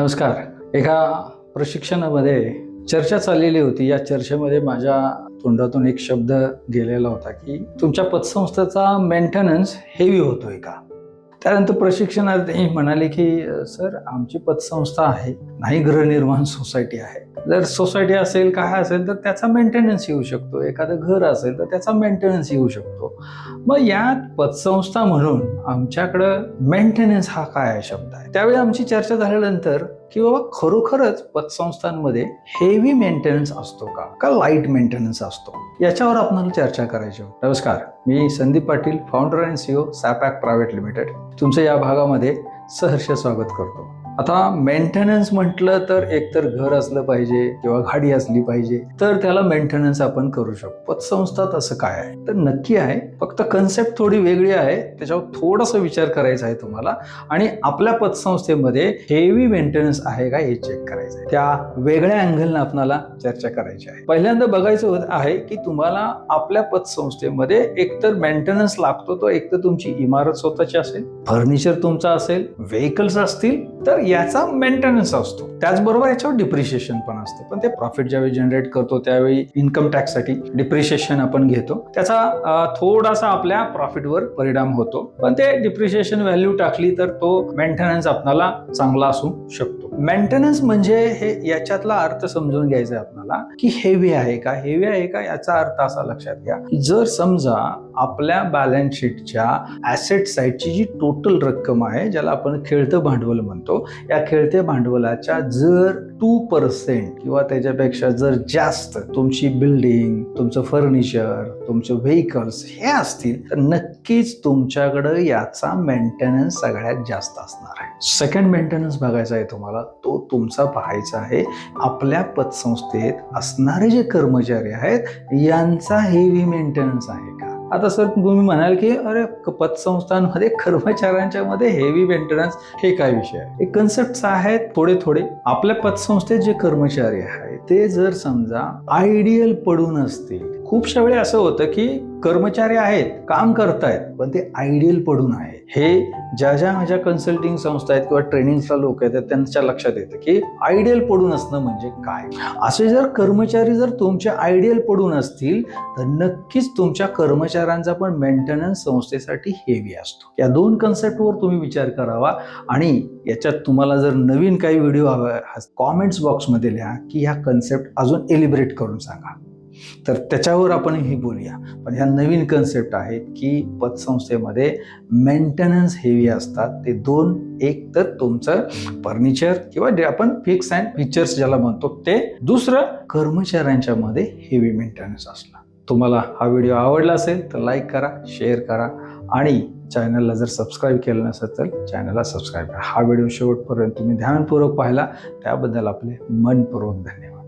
नमस्कार. एका प्रशिक्षणामध्ये चर्चा चाललेली होती. या चर्चेमध्ये माझ्या तोंडातून एक शब्द गेलेला होता की तुमच्या पतसंस्थेचा मेंटेनन्स हेवी होतोय का? त्यानंतर प्रशिक्षणार्थी म्हणाले की सर आमची पतसंस्था आहे. नाही गृहनिर्माण सोसायटी आहे. जर सोसायटी असेल काय असेल तर त्याचा मेंटेनन्स येऊ शकतो. एखादं घर असेल तर त्याचा मेंटेनन्स येऊ शकतो. मग यात पतसंस्था म्हणून आमच्याकडं मेंटेनन्स हा काय शब्द आहे? त्यावेळी आमची चर्चा झाल्यानंतर की बाबा खरोखरच पतसंस्थांमध्ये हेवी मेंटेनन्स असतो का? का लाइट मेंटेनन्स असतो? याच्यावर आपल्याला चर्चा करायची नमस्कार. मी Sandeep Patil founder and CEO सॅपॅक private limited तुमचं या भागामध्ये सहर्ष स्वागत करतो. आता मेंटेनन्स म्हटलं तर एकतर घर असलं पाहिजे किंवा गाडी असली पाहिजे तर त्याला मेंटेनन्स आपण करू शकतो. पतसंस्था तसं काय आहे? तर नक्की आहे. फक्त कन्सेप्ट थोडी वेगळी आहे. त्याच्यावर थोडासा विचार करायचा आहे तुम्हाला. आणि आपल्या पतसंस्थेमध्ये हेवी मेंटेनन्स आहे का हे चेक करायचं आहे. त्या वेगळ्या अँगलनं आपणाला चर्चा करायची आहे. पहिल्यांदा बघायचं होत आहे की तुम्हाला आपल्या पतसंस्थेमध्ये एकतर मेंटेनन्स लागतो तो एकतर तुमची इमारत स्वतःची असेल फर्निचर तुमचा असेल व्हेकल्स असतील तर याचा मेंटेनन्स असतो. त्याचबरोबर याच्यावर डिप्रिशिएशन पण असतं. पण ते प्रॉफिट ज्यावेळी जनरेट करतो त्यावेळी इन्कम टॅक्ससाठी डिप्रिशिएशन आपण घेतो. त्याचा थोडासा आपल्या प्रॉफिटवर परिणाम होतो. पण ते डिप्रिशिएशन व्हॅल्यू टाकली तर तो मेंटेनन्स आपल्याला चांगला असू शकतो. मेंटेनन्स म्हणजे हे याच्यातला अर्थ समजून घ्यायचा आहे आपल्याला की हेवी आहे का? हेवी आहे का? याचा अर्थ असा लक्षात घ्या की जर समजा आपल्या बॅलन्स शीटच्या ॲसेट साईडची जी टोटल रक्कम आहे ज्याला आपण खेळतं भांडवल म्हणतो या खेळत्या भांडवलाच्या जर टू पर्सेंट किंवा त्याच्यापेक्षा जर जास्त तुमची बिल्डिंग तुमचं फर्निचर तुमचे व्हेकल्स हे असतील तर नक्कीच तुमच्याकडं याचा मेंटेनन्स सगळ्यात जास्त असणार आहे. सेकंड मेंटेनन्स बघायचा आहे तुम्हाला तो तुमचा पाहायचा आहे. आपल्या पतसंस्थेत असणारे जे कर्मचारी आहेत यांचा हेवी मेंटेनन्स आहे का? आता सर तुम्ही म्हणाल की अरे पतसंस्थांमध्ये कर्मचाऱ्यांच्या मध्ये हेवी मेंटेनन्स हे काय विषय आहे? हे कन्सेप्ट आहेत थोडे थोडे आपल्या पतसंस्थेत जे कर्मचारी आहेत ते जर समजा आयडियल पडून असतील खूपशा वेळी असं होतं की कर्मचारी आहेत काम करतायत पण ते आयडियल पडून आहे. हे ज्या ज्या माझ्या कन्सल्टिंग संस्था आहेत किंवा ट्रेनिंगचा लोक आहेत त्यांच्या लक्षात येतं की आयडियल पडून असणं म्हणजे काय? असे जर कर्मचारी जर तुमचे आयडियल पडून असतील तर नक्कीच तुमच्या कर्मचाऱ्यांचा पण मेंटेनन्स संस्थेसाठी हेवी असतो. या दोन कन्सेप्टवर तुम्ही विचार करावा आणि याच्यात तुम्हाला जर नवीन काही व्हिडिओ हवा कॉमेंट्स बॉक्समध्ये लिहा की ह्या कन्सेप्ट अजून एलिब्रेट करून सांगा. तर त्याच्यावर आपण हे बोलूया. पण ह्या नवीन कन्सेप्ट आहेत की पतसंस्थेमध्ये मेंटेनन्स हेवी असतात. ते दोन एक तर तुमचं फर्निचर किंवा जे आपण फिक्स अँड फीचर्स ज्याला म्हणतो ते दुसरं कर्मचाऱ्यांच्या मध्ये हेवी मेंटेनन्स असला तुम्हाला हा व्हिडिओ आवडला असेल तर लाईक करा शेअर करा आणि चॅनलला जर सबस्क्राईब केलं नसेल तर चॅनलला सबस्क्राईब करा. हा व्हिडिओ शेवटपर्यंत तुम्ही ध्यानपूर्वक पाहिला. त्याबद्दल आपले मनपूर्वक धन्यवाद.